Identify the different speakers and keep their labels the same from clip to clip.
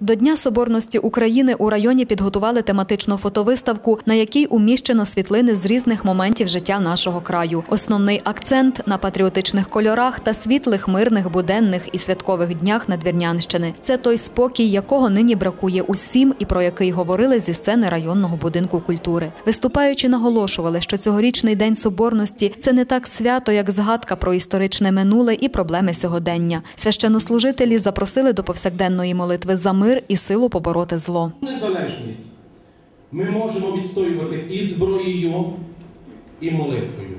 Speaker 1: До Дня Соборності України у районі підготували тематичну фотовиставку, на якій уміщено світлини з різних моментів життя нашого краю. Основний акцент на патріотичних кольорах та світлих, мирних, буденних і святкових днях Надвірнянщини. Це той спокій, якого нині бракує усім, і про який говорили зі сцени районного будинку культури. Виступаючи, наголошували, що цьогорічний день соборності це не так свято, як згадка про історичне минуле і проблеми сьогодення. Священнослужителі запросили до повсякденної молитви за мир і силу побороти зло.
Speaker 2: Незалежність ми можемо відстоювати і зброєю, і молитвою.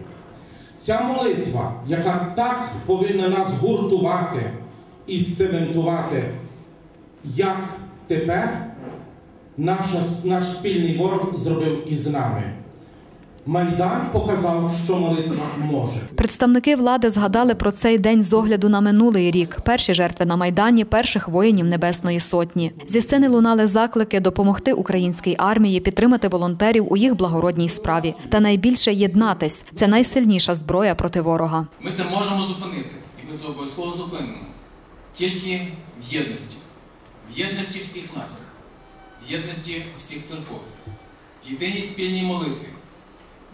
Speaker 2: Ця молитва, яка так повинна нас гуртувати і сцементувати, як тепер наша, наш спільний ворог зробив із нами. Майдан показав, що молитва може.
Speaker 1: Представники влади згадали про цей день з огляду на минулий рік. Перші жертви на майдані перших воїнів Небесної Сотні. Зі сцени лунали заклики допомогти українській армії, підтримати волонтерів у їх благородній справі. Та найбільше єднатись це найсильніша зброя проти ворога.
Speaker 3: Ми це можемо зупинити, і ми це обов'язково зупинимо. Тільки в єдності. В єдності всіх нас, в єдності всіх церков, в єдиній спільній молитві,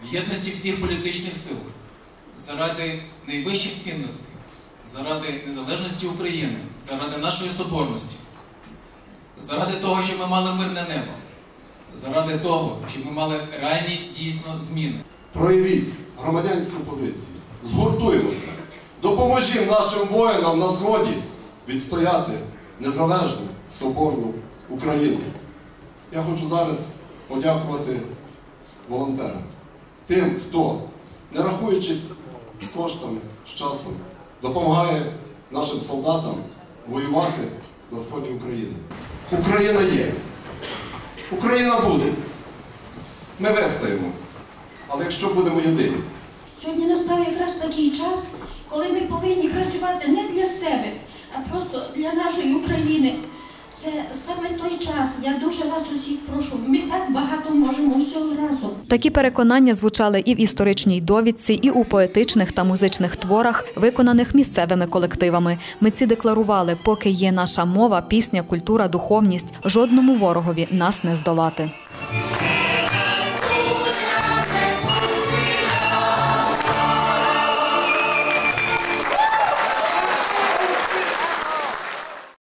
Speaker 3: в єдності всіх політичних сил, заради найвищих цінностей, заради незалежності України, заради нашої соборності, заради того, щоб ми мали мирне небо, заради того, щоб ми мали реальні дійсно зміни.
Speaker 4: проявіть громадянську позицію, згуртуємося, допоможімо нашим воїнам на сході відстояти незалежну, соборну Україну. Я хочу зараз подякувати волонтерам, тим, хто, не рахуючись з коштами, з часом, допомагає нашим солдатам воювати на сході України. Україна є. Україна буде. Ми вистоїмо. Але якщо будемо єдині,
Speaker 5: Сьогодні настав якраз такий час, коли ми повинні працювати не для себе, а просто для нашої України. Це саме той час. Я дуже вас усіх прошу. Ми так багато.
Speaker 1: Такі переконання звучали і в історичній довідці, і у поетичних та музичних творах, виконаних місцевими колективами. Митці декларували, поки є наша мова, пісня, культура, духовність, жодному ворогові нас не здолати.